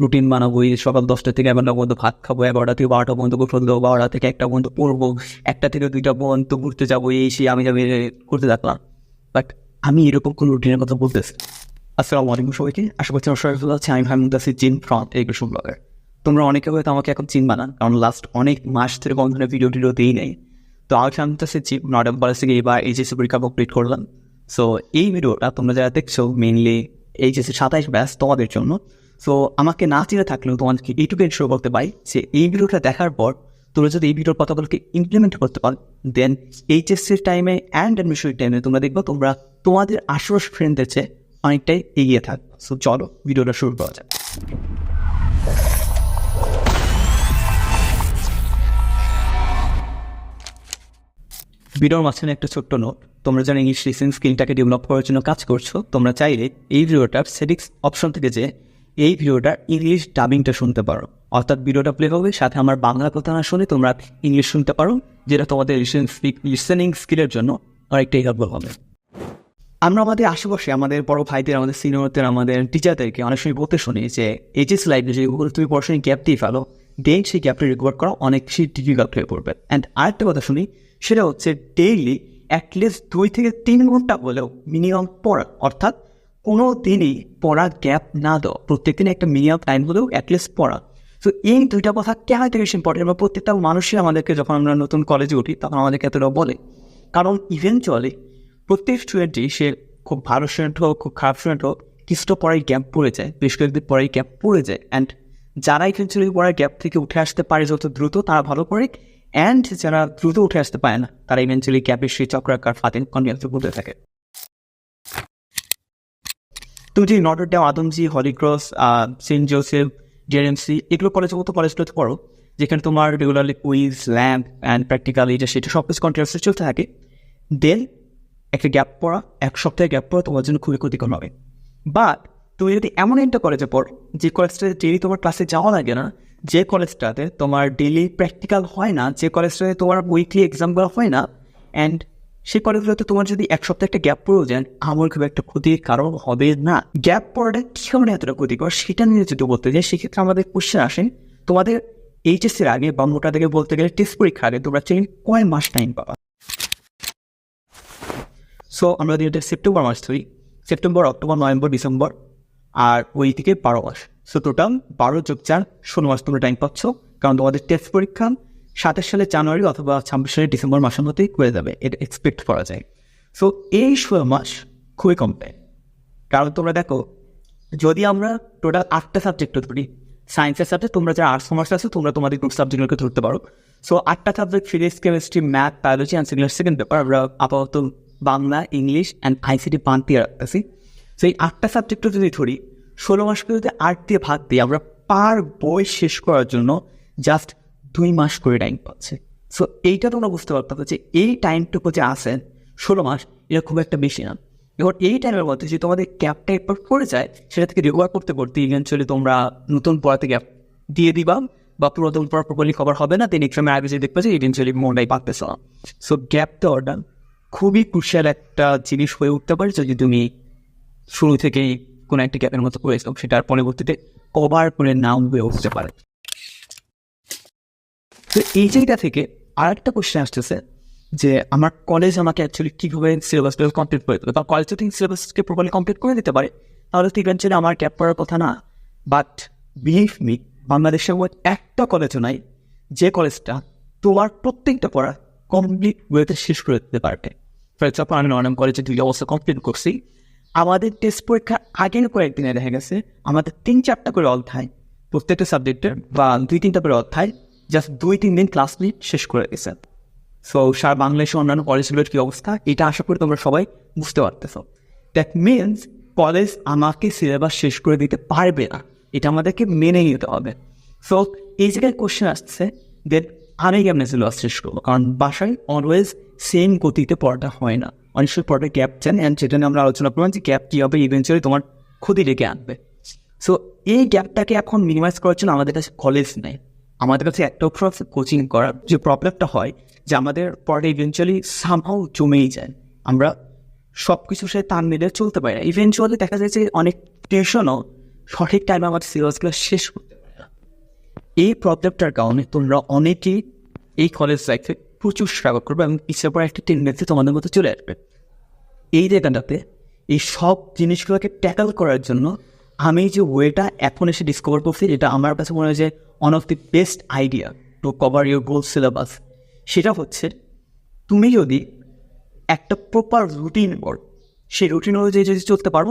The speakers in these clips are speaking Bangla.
রুটিন বানাবো, এই সকাল দশটা থেকে এগারোটা পর্যন্ত ভাত খাব, এগারোটা থেকে বারোটা পর্যন্ত গোসল দেবো, বারোটা থেকে একটা পর্যন্ত পড়ব, একটা থেকে দুইটা পর্যন্ত ঘুরতে যাব, এই সেই আমি যাবে করতে থাকলাম। বাট আমি এরকম কোনো রুটিনের কথা বলতেছি আসসালামু আলাইকুম সবাইকে। আশা করছি আমার সবাই আছে আমি ভাই মুদাসি জিন ফ্রম এগ্রেশন ব্লগার। তোমরা অনেকে হয়তো আমাকে এখন চিন না, কারণ লাস্ট অনেক মাস ধরে কোনো ধরনের ভিডিও টিডিও দিই নেই। তো আমি ভাবতেছি চিপ নর্ডাম কলেজ থেকে এবার এইচএসসি পরীক্ষা কমপ্লিট করলাম। সো এই ভিডিওটা তোমরা যারা দেখছ মেইনলি এইচএসসি সাতাইশ ব্যাস তোমাদের জন্য। সো আমাকে না চিনে থাকলেও তোমাদেরকে এইটুকু ইনশোর করতে পারি। যে এই ভিডিওটা দেখার পর তোমরা যদি এই ভিডিওর কথাগুলোকে ইমপ্লিমেন্ট করতে পারো দেন এইচএসসির টাইমে অ্যান্ড অ্যাডমিশনের টাইমে তোমরা দেখব তোমরা তোমাদের আশপাশ ফ্রেন্ডদের চেয়ে অনেকটাই এগিয়ে থাকবে সো চলো ভিডিওটা শুরু করা যাক। ভিডিওর মাঝখানে একটা ছোট্ট নোট তোমরা যারা ইংলিশ লিসেন স্কিলটাকে ডেভেলপ করার জন্য কাজ করছ, তোমরা চাইলে এই ভিডিওটার সেটিংস অপশন থেকে যে এই ভিডিওটা ইংলিশ ডাবিংটা শুনতে পারো। অর্থাৎ ভিডিওটা প্লে হবে সাথে আমার বাংলা কথা না শুনে তোমরা ইংলিশ শুনতে পারো, যেটা তোমাদের লিসেনিং স্কিলের জন্য অনেকটাই হেল্পফুল হবে। আমরা আমাদের আশেপাশে, আমাদের বড় ভাইদের, আমাদের সিনিয়রদের আমাদের টিচারদেরকে অনেক সময় বলতে শুনি যে এইচএস লাইফে যে তুমি পড়াশোনায় গ্যাপ দিয়ে ফেলো দেন সেই গ্যাপটা রিকভার করা অনেক বেশি ডিফিকাল্ট হয়ে পড়বে। অ্যান্ড আরেকটা কথা শুনি, সেটা হচ্ছে ডেইলি অ্যাটলিস্ট দুই থেকে তিন ঘণ্টা হলেও মিনিমাম পড়া, অর্থাৎ কোনো দিনই পড়ার গ্যাপ না দেওয়া প্রত্যেকদিন একটা মিনিমাম টাইম হলেও অ্যাটলিস্ট পড়া। তো এই দুইটা কথা কেন থেকে বেশি ইম্পর্টেন্ট বা প্রত্যেকটা মানুষই আমাদেরকে যখন আমরা নতুন কলেজে উঠি, তখন আমাদেরকে এতটা বলে। কারণ ইভেনচুয়ালি প্রত্যেক স্টুডেন্টই সে খুব ভালো স্টুডেন্ট হোক, খুব খারাপ স্টুডেন্ট হোক, কিছুটা পড়ায় গ্যাপ পড়ে যায়। বেশ কয়েকদিন পরেই গ্যাপ পড়ে যায়। অ্যান্ড যারা ইভেনচুয়ালি পড়ার গ্যাপ থেকে উঠে আসতে পারে যত দ্রুত, তারা ভালো করে। অ্যান্ড যারা দ্রুত উঠে আসতে পারে না, তারা ইভেনচুয়ালি গ্যাপের সেই চক্রাকার ফাতেন কন্টিনিউসলি বলতে থাকে। তুমি যদি Notre Dame Adamjee Holy Cross Saint Joseph JMC এগুলো কলেজে মতো কলেজগুলোতে পড়ো, যেখানে তোমার regularly quiz lamp and practical এটা সেটা সব কিছু কন্টিনিউসলি চলতে থাকে দেন একটা গ্যাপ পড়া, এক সপ্তাহে গ্যাপ পড়া তোমার জন্য খুবই ক্ষতিকর হবে। বাট তুমি যদি এমন একটা কলেজে পড়ো, যে কলেজটাতে ডেলি তোমার ক্লাসে যাওয়া লাগে না, যে কলেজটাতে তোমার ডেলি প্র্যাকটিক্যাল হয় না, যে কলেজটাতে তোমার উইকলি এক্সামগুলো হয় না অ্যান্ড সেই কলেজগুলোতে তোমার যদি এক সপ্তাহে একটা গ্যাপ পড়েও যান আমার খুব একটা ক্ষতির কারণ হবে না। গ্যাপ পড়াটা কী কারণে এতটা ক্ষতিকর সেটা নিয়ে যদি বলতে যাই, সেক্ষেত্রে আমাদের কোশ্চেন আসেন তোমাদের এইচএসসির আগে বা মোটা থেকে বলতে গেলে টেস্ট পরীক্ষা আগে তোমরা চেন কয় মাস টাইম পাবা? সো আমরা যদি সেপ্টেম্বর মাস ধরি সেপ্টেম্বর অক্টোবর নভেম্বর ডিসেম্বর আর ওই থেকে বারো মাস। সো টোটাল বারো যোগ চার, ষোলো মাস তোমরা টাইম পাচ্ছ, কারণ তোমাদের টেস্ট পরীক্ষা সাতাশ সালে জানুয়ারি অথবা ছাব্বিশ সালে ডিসেম্বর মাসের মধ্যেই করে যাবে। এটা এক্সপেক্ট করা যায়। সো এই ষোলো মাস খুবই কম টাইম কারণ তোমরা দেখো, যদি আমরা টোটাল আটটা সাবজেক্ট ধরি সায়েন্সের সাবজেক্ট তোমরা যারা আর্টস কমার্স আছে, তোমরা তোমাদের গ্রুপ সাবজেক্টগুলোকে ধরতে পারো। সো আটটা subject physics chemistry math biology and সেগুলোর সেকেন্ড পেপার আমরা আপাতত বাংলা, ইংলিশ অ্যান্ড আইসিটি পান দিয়ে রাখতেছি। সো এই আটটা সাবজেক্টও যদি ধরি, ষোলো মাসকে যদি আট দিয়ে ভাগ দিই, আমরা পার বই শেষ করার জন্য জাস্ট দুই মাস করে টাইম পাচ্ছে। সো এইটা তোমরা বুঝতে পারতাম যে এই টাইমটুকু যে আসেন ষোলো মাস, এটা খুব একটা বেশি না। এবার এই টাইমের মধ্যে যে তোমাদের ক্যাপটা একবার পড়ে যায়, সেটা থেকে রিকভার করতে করতে ইভেনচুয়ালি তোমরা নতুন পড়াতে গ্যাপ দিয়ে দিবা বা পুরাতন পড়া প্রপারলি খবর হবে না দেন এক্সামের আগে যে দেখবে যে ইভেনচুয়ালি মনটাই পাচ্ছে না। সো গ্যাপ দেওয়াটা খুবই ক্রুশিয়াল একটা জিনিস হয়ে উঠতে পারে যদি তুমি শুরু থেকেই কোনো একটা গ্যাপের মতো করেছ সেটার পরবর্তীতে কভার করে নাও হয়ে উঠতে পারে। তো এই জায়গা থেকে আর একটা কোশ্চেন আসতেছে যে আমার কলেজ আমাকে অ্যাকচুয়ালি কীভাবে সিলেবাসটা কমপ্লিট করে দেবে? বা কলেজ যদি সিলেবাসকে প্রপারলি কমপ্লিট করে দিতে পারে? তাহলে তো ইভেন্চুয়ালি আমার ক্যাপ পড়ার কথা না। বাট বিলিভ মি বাংলাদেশের মধ্যে একটা কলেজও নাই যে কলেজটা তোমার প্রত্যেকটা পড়া কমপ্লিট ওয়েতে শেষ করে দিতে পারবে। ফর এক্সাম্পল আমি নরনাম কলেজে দুই অবস্থা কমপ্লিট করছি। আমাদের টেস্ট পরীক্ষার আগের কয়েকদিনে দেখা গেছে, আমাদের তিন চারটা করে অধ্যায় প্রত্যেকটা সাবজেক্টের বা দুই তিনটা করে অধ্যায় জাস্ট দুই, তিন দিন ক্লাস নিয়ে শেষ করে গেছে। সো সারা বাংলাদেশের অন্যান্য কলেজগুলোর কী অবস্থা? এটা আশা করি তোমরা সবাই বুঝতে পারতেছো। দ্যাট মিনস কলেজ আমাকে সিলেবাস শেষ করে দিতে পারবে না। এটা আমাদেরকে মেনে নিতে হবে। সো এই জায়গায় কোশ্চেন আসছে দেন আমি কেমনে সিলেবাস শেষ করব? কারণ বাসায় অলওয়েজ সেম গতিতে পড়াটা হয় না। অনেক সময় পড়াটা গ্যাপ চান অ্যান্ড সেটা নিয়ে আমরা আলোচনা করলাম যে গ্যাপ কী হবে ইভেন্চুয়ালি তোমার ক্ষতি ডেকে আনবে। সো এই গ্যাপটাকে এখন মিনিমাইজ করার জন্য আমাদের কাছে কলেজ নেই। আমাদের কাছে একটা অপশন আছে কোচিং করার যে প্রবলেমটা হয়, যে আমাদের পরে ইভেনচুয়ালি সামহাও জমেই যায়। আমরা সব কিছুর সাথে তান মিলে চলতে পারি না। ইভেনচুয়ালি দেখা যায় যে অনেক টেনশনও সঠিক টাইমে আমার সিলেবাসগুলো শেষ করতে পারে না। এই প্রবলেমটার কারণে তোমরা অনেকেই এই কলেজ লাইফে প্রচুর স্ট্রাগল করবে এবং পিছিয়ে পড়ে একটা টেন্ডেন্সি তোমাদের মধ্যে চলে আসবে। এই জায়গাটাতে এই সব জিনিসগুলোকে ট্যাকল করার জন্য আমি যে ওয়েটা এখন এসে ডিসকভার করছি, এটা আমার কাছে মনে হয় যে one of the best idea to cover your goal syllabus সেটা হচ্ছে, তুমি যদি একটা প্রপার রুটিন করো সেই রুটিন অনুযায়ী যদি চলতে পারো,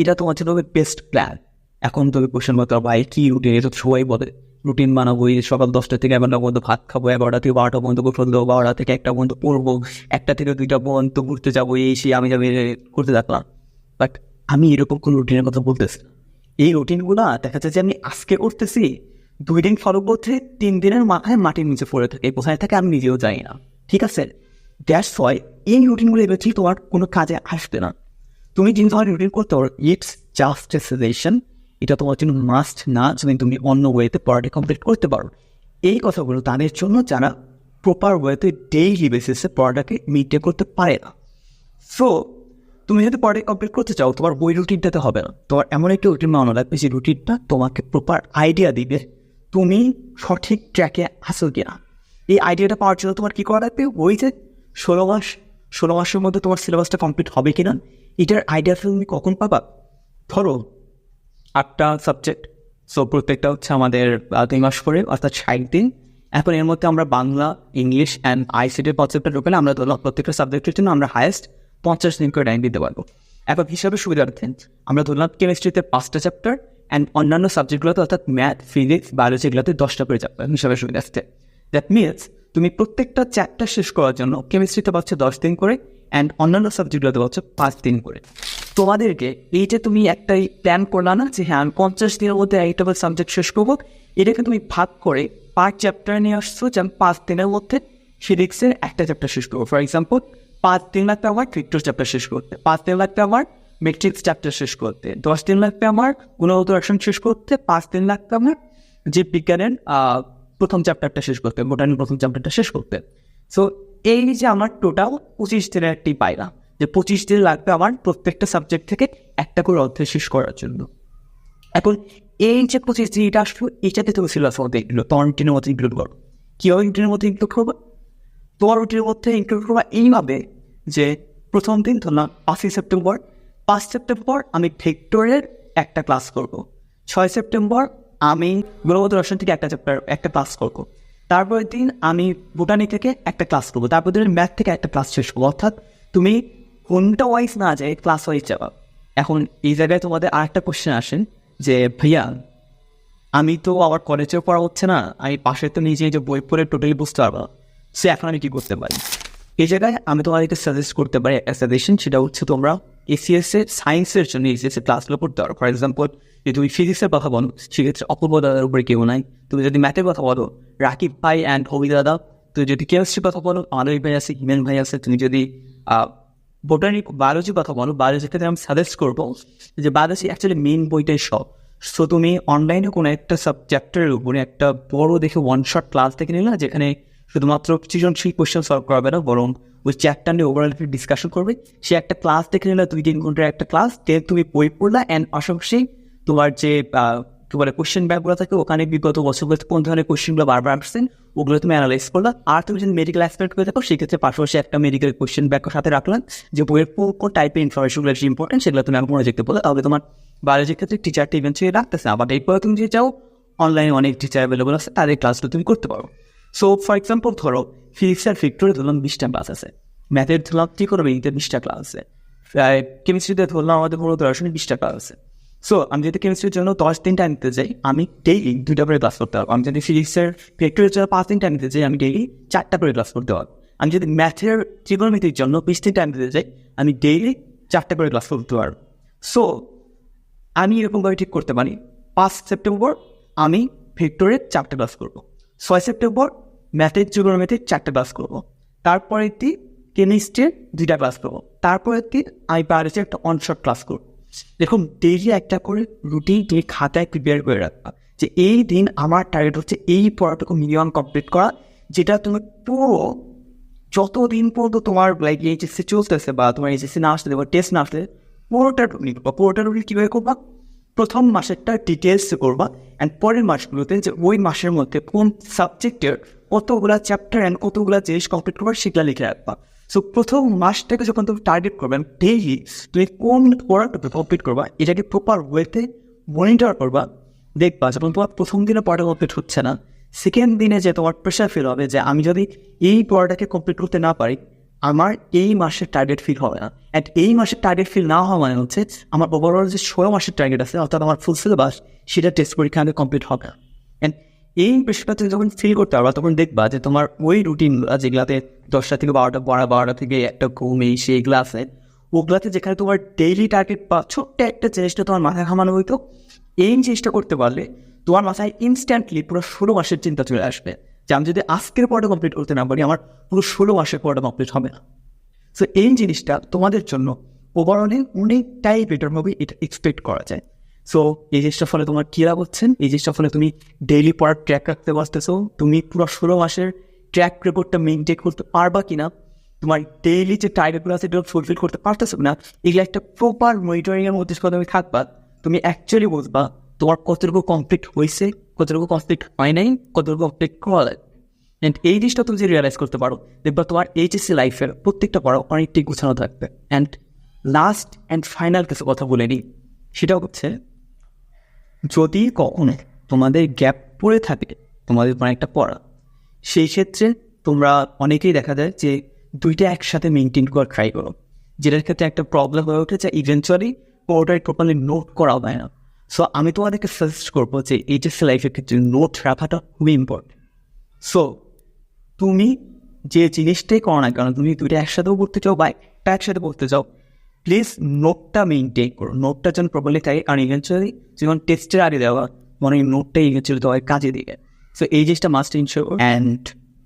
এটা তোমার জন্য হবে বেস্ট প্ল্যান এখন তুমি কোশ্চেন করতে ভাই কী রুটিন এটা সবাই বলে রুটিন বানাবো, এই সকাল দশটা থেকে এগারোটা পর্যন্ত ভাত খাব, এগারোটা থেকে বারোটা পর্যন্ত গোসল দেবো, বারোটা থেকে একটা পর্যন্ত পড়ব, একটা থেকে দুইটা পর্যন্ত ঘুরতে যাব, এই সেই আমি যাব করতে থাকলাম। বাট আমি এরকম কোনো রুটিনের কথা বলতেছি না। এই রুটিনগুলো দেখা যাচ্ছে যে আমি আজকে করতেছি, দুই দিন ফলো করতে, তিন দিনের মাথায় মাটির নিচে পড়ে থাকে, কোথায় থাকে আমি নিজেও যাই না। ঠিক আছে? দ্যাটস হয় এই রুটিনগুলো এবার তোমার কোনো কাজে আসবে না। তুমি যে ধরনের রুটিন করতে পারো ইটস জাস্ট এ সাজেশন এটা তোমার জন্য মাস্ট না, যদি তুমি অন্য ওয়েতে পড়াটা কমপ্লিট করতে পারো। এই কথাগুলো তাদের জন্য যারা প্রপার ওয়েতে ডেইলি বেসিসে পড়াটাকে মিটে করতে পারে না। সো তুমি যদি পড়াটা কমপ্লিট করতে চাও, তোমার বই রুটিনটাতে হবে না। তোমার এমন একটা রুটিন বানানো লাগবে যে রুটিনটা তোমাকে প্রপার আইডিয়া দিবে তুমি সঠিক ট্র্যাকে আসো কি না এই আইডিয়াটা পাওয়ার জন্য তোমার কী করা লাগবে? ওই যে ষোলো মাস, ষোলো মাসের মধ্যে তোমার সিলেবাসটা কমপ্লিট হবে কি না এটার আইডিয়া তুমি কখন পাবা? ধরো, আটটা সাবজেক্ট সো প্রত্যেকটা হচ্ছে আমাদের দুই মাস করে, অর্থাৎ ষাট দিন। এখন এর মধ্যে আমরা বাংলা, ইংলিশ অ্যান্ড আইসিটির কনসেপ্টটা ঢোকালে আমরা প্রত্যেকটা সাবজেক্টের জন্য আমরা হায়েস্ট পঞ্চাশ দিন করে টাইম দিতে পারব এখন হিসাবে সুবিধার্থে আমরা ধরলাম কেমিস্ট্রিতে পাঁচটা চ্যাপ্টার অ্যান্ড অন্যান্য সাবজেক্টগুলোতে অর্থাৎ ম্যাথ ফিজিক্স বায়োলজি এগুলোতে দশটা করে চ্যাপ্টার হিসাবে সুবিধার্থে। দ্যাট মিনস তুমি প্রত্যেকটা চ্যাপ্টার শেষ করার জন্য কেমিস্ট্রিতে পাচ্ছে দশ দিন করে অ্যান্ড অন্যান্য সাবজেক্টগুলোতে পাচ্ছে পাঁচ দিন করে। তোমাদেরকে এই যে তুমি একটাই প্ল্যান করলা না যে হ্যাঁ আমি পঞ্চাশ দিনের মধ্যে একটা সাবজেক্ট শেষ করব, এটাকে তুমি ভাগ করে পাঁচ চ্যাপ্টার নিয়ে আসছো যে আমি পাঁচ দিনের মধ্যে ফিজিক্সের একটা চ্যাপ্টার শেষ করব। ফর এক্সাম্পল পাঁচ দিন লাগবে আমার ভিক্টর চ্যাপ্টার শেষ করতে। পাঁচ দিন লাগবে আমার মেট্রিক্স চ্যাপ্টার শেষ করতে। দশ দিন লাগবে আমার গুণগত অ্যাকশন শেষ করতে। পাঁচ দিন লাগবে আমার যে বিজ্ঞানের প্রথম চ্যাপ্টারটা শেষ করতে বোটানির প্রথম চ্যাপ্টারটা শেষ করতে। সো এই যে আমার টোটাল পঁচিশ দিনের একটি পায়রা, যে পঁচিশ দিন লাগবে আমার প্রত্যেকটা সাবজেক্ট থেকে একটা করে অধ্যায় শেষ করার জন্য। এখন, এই যে পঁচিশ দিন এটা আসলো, এটাতে তুমি সিলেবাস মধ্যে ইনক্লুড তোমার রুটিনের মধ্যে ইনক্লুড করো। কীভাবে রুটিনের মধ্যে ইনক্লুড করব? তোমার রুটিনের মধ্যে ইনক্লুড করব এইভাবে যে প্রথম দিন ধরলাম পাঁচই সেপ্টেম্বর, পাঁচ সেপ্টেম্বর আমি ভেক্টরের একটা ক্লাস করব। ছয় সেপ্টেম্বর আমি গুণগত রসায়ন থেকে একটা চ্যাপ্টার একটা ক্লাস করব। তারপরের দিন আমি বোটানি থেকে একটা ক্লাস করব। তারপর দিন ম্যাথ থেকে একটা ক্লাস শেষ করব। অর্থাৎ তুমি ঘণ্টা ওয়াইজ না যায় ক্লাস ওয়াইজ যাবা। এখন এই জায়গায় তোমাদের আরেকটা কোশ্চেন আসেন যে, ভাইয়া, আমি তো আমার কলেজেও পড়া হচ্ছে না। আমি পাশে তো নিজে যে বই পড়ে টোটালি বুঝতে পারব সে এখন আমি কি করতে পারি? এই জায়গায় আমি তোমাদেরকে সাজেস্ট করতে পারি একটা সাজেশন সেটা হচ্ছে তোমরা এসিএস এর সায়েন্সের জন্য এসিএস এর ক্লাসগুলো পড়তে পারো। ফর এক্সাম্পল যদি তুমি ফিজিক্সের কথা বলো, সেক্ষেত্রে অপূর্ব দাদার উপরে কেউ নাই। তুমি যদি ম্যাথের কথা বলো, রাকিব ভাই অ্যান্ড হবি দাদা, তুমি যদি কেমিস্ট্রির কথা বলো আমাদের ভাই আছে, হিমেন ভাই আছে, তুমি যদি বোটানি বায়োলজি কথা বলো বায়োলজির ক্ষেত্রে আমি সাজেস্ট করব যে বায়োলজি অ্যাকচুয়ালি মেন বইটাই সব। সো তুমি অনলাইনে কোনো একটা সাবজেক্টের উপরে একটা বড় দেখে ওয়ান শট ক্লাস দেখে নিলে যেখানে শুধুমাত্র সৃজনশীল কোয়েশ্চেন সলভ করাবে না, বরং ওই চ্যাপ্টার নিয়ে ওভারঅল ডিসকাশন করবে। সে একটা ক্লাস দেখে নিলে, দুই তিন ঘণ্টার একটা ক্লাস দেন তুমি বই পড়লা অ্যান্ড পাশাপাশি তোমার যে কি বলে কোশ্চেন ব্যাগগুলো থাকে, ওখানে বিগত বছরগুলোতে কোন ধরনের কোয়েশ্চেনগুলো বারবার আসছেন ওগুলো তুমি অ্যানালাইজ করলা। আর তুমি যদি মেডিকেল অ্যাসপেক্ট করে থাকো, সেক্ষেত্রে পাশাপাশি একটা মেডিকেল কোয়েশ্চেন ব্যাগ সাথে রাখলাম যে বইয়ের কোন কোন টাইপের ইনফরমেশনগুলো বেশি ইম্পর্টেন্ট সেগুলো তুমি আমি মনে দেখতে বলো। তাহলে তোমার বায়োলজির ক্ষেত্রে টিচারটা ইভেন্টুয়ালি রাখতেছে। আবার এরপরে তুমি যে চাও অনলাইনে অনেক টিচার অ্যাভেলেবল আছে, তাদের ক্লাসগুলো তুমি করতে পারো। সো ফর এক্সাম্পল ধরো ফিজিক্স আর ধরলাম বিশটা ক্লাস আছে। ম্যাথের ধরলাম ইংরেজিতে বিশটা ক্লাস আছে। কেমিস্ট্রিতে ধরলাম আমাদের কোনো দর্শনে বিশটা ক্লাস আছে। সো আমি যদি কেমিস্ট্রির জন্য দশ দিন টাইম নিতে চাই, আমি ডেইলি দুইটা করে ক্লাস করতে পারব আমি যদি ফিজিক্সের ভেক্টরের জন্য পাঁচ দিন টাইম নিতে চাই, আমি ডেইলি চারটা করে ক্লাস করতে পারব আমি যদি ম্যাথের ত্রিকোণমিতির জন্য বিশ দিন টাইম দিতে চাই, আমি ডেইলি চারটা করে ক্লাস করতে পারব। সো আমি এরকমভাবে ঠিক করতে পারি। পাঁচ সেপ্টেম্বর আমি ভেক্টরের চারটে ক্লাস করব। ছয় সেপ্টেম্বর ম্যাথের ম্যাথের চারটে ক্লাস করব। তারপরের দিন কেমিস্ট্রির দুইটা ক্লাস করব। তারপরের দিন আমি বায়োলজি একটা অনশট ক্লাস করব। দেখুন ডেইলি একটা করে রুটিন তুমি খাতায় প্রিপেয়ার করে রাখবা যে এই দিন আমার টার্গেট হচ্ছে এই পড়াটুকু মিনিমাম কমপ্লিট করা, যেটা তুমি পুরো যতদিন পর্যন্ত তোমার লাইক এইচএসসি চলতেছে বা তোমার এইচএসসি না আসতে বা টেস্ট না আসতে পুরোটা রুটিন বা পুরোটা রুটিন কীভাবে করবা? প্রথম মাসেরটা ডিটেলস করবা অ্যান্ড পরের মাসগুলোতে যে ওই মাসের মধ্যে কোন সাবজেক্টের কতগুলা চ্যাপ্টার অ্যান্ড কতগুলা জিনিস কমপ্লিট করবা সেগুলো লিখে রাখবা। সো প্রথম মাসটাকে যখন তুমি টার্গেট করবেন ডেইলি তুমি কোন পড়াটাকে কমপ্লিট করবা, এটাকে প্রপার ওয়েতে মনিটর করবা, দেখবা যখন তোমার প্রথম দিনে পড়াটা কমপ্লিট হচ্ছে না সেকেন্ড দিনে যে তোমার প্রেশার ফিল হবে যে আমি যদি এই পড়াটাকে কমপ্লিট করতে না পারি, আমার এই মাসের টার্গেট ফিল হবে না। অ্যান্ড এই মাসের টার্গেট ফিল না হওয়া মানে হচ্ছে আমার ওভারঅল যে ষোলো মাসের টার্গেট আছে, অর্থাৎ আমার ফুল সিলেবাস সেটা টেস্ট পরীক্ষা আগে কমপ্লিট হবে অ্যান্ড এই বিষয়টা তুমি যখন ফিল করতে পারবা, তখন দেখবা যে তোমার ওই রুটিনগুলো যেগুলাতে দশটা থেকে বারোটা, বারো, বারোটা থেকে একটা ঘুম, এই সেইগুলো আছে ওগুলাতে যেখানে তোমার ডেইলি টার্গেট বা ছোট্ট একটা জিনিসটা তোমার মাথায় ঘামানো হইতো, এই জিনিসটা করতে পারলে তোমার মাথায় ইনস্ট্যান্টলি পুরো ষোলো মাসের চিন্তা চলে আসবে যে আমি যদি আজকের পরটা কমপ্লিট করতে না পারি, আমার পুরো ষোলো মাসের পরটা কমপ্লিট হবে না। সো এই জিনিসটা তোমাদের জন্য ওভারঅলে অনেকটাই বেটার হবে এটা এক্সপেক্ট করা যায়। সো এই জিনিসটার ফলে তোমার কী লাভ হচ্ছেন এই জিনিসটার ফলে তুমি ডেইলি পড়ার ট্র্যাক রাখতে পারতেছো। তুমি পুরো ষোলো মাসের ট্র্যাক রেকর্ডটা মেনটেন করতে পারবা কিনা? তোমার ডেইলি যে টার্গেটগুলো আছে, এগুলো ফুলফিল করতে পারতেছো না এগুলো একটা প্রপার মনিটরিংয়ের মধ্যে তুমি থাকবা, তুমি অ্যাকচুয়ালি বুঝবা তোমার কতটুকু কমপ্লিট হয়েছে, কতটুকু কমপ্লিট হয় নাই, কতটুকু কমপ্লিট করা অ্যান্ড এই জিনিসটা তুমি যদি রিয়ালাইজ করতে পারো, দেখবা তোমার এইচএসসি লাইফের প্রত্যেকটা পড়া অনেকটাই গুছানো থাকবে। অ্যান্ড লাস্ট অ্যান্ড ফাইনাল কিছু কথা বলে নিই। সেটা হচ্ছে যদি কখনো তোমাদের গ্যাপ পড়ে থাকে, তোমাদের কোনো একটা পড়া, সেই ক্ষেত্রে তোমরা অনেকেই দেখা যায় যে দুইটা একসাথে মেনটেন করার ট্রাই করো। যেটার ক্ষেত্রে একটা প্রবলেম হয়ে ওঠে যে ইভেনচুয়ালি পুরোটাই প্রপারলি নোট করা হয় না। সো আমি তোমাদেরকে সাজেস্ট করব যে এইচএসসি লাইফের ক্ষেত্রে নোট রাখাটা খুবই ইম্পর্টেন্ট সো তুমি যে জিনিসটাই করো না কেন, তুমি দুইটা একসাথেও পড়তে চাও বা একটা একসাথে পড়তে চাও প্লিজ নোটটা মেনটেন করো। নোটটা যেন প্রপারলি থাকে কারণ ইভেন্চুয়ালি যখন টেস্টের আগে দেওয়া, মনে হয় নোটটা ইভেন্চুয়ালি তোমার কাজে দিকে। সো এই জিনিসটা must ensure and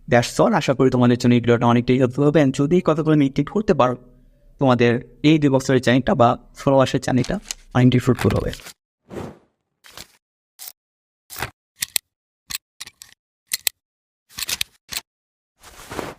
that's all আশা করি তোমাদের জন্য এই ভিডিওটা অনেকটাই হেল্পফুল হবে। অ্যান্ড যদি কতগুলো মেনটেন করতে পারো, তোমাদের এই দুই বছরের চ্যানেলটা বা ফলোয়ার্সের চ্যানেলটা অনেকটাই ফ্রুটফুল হবে।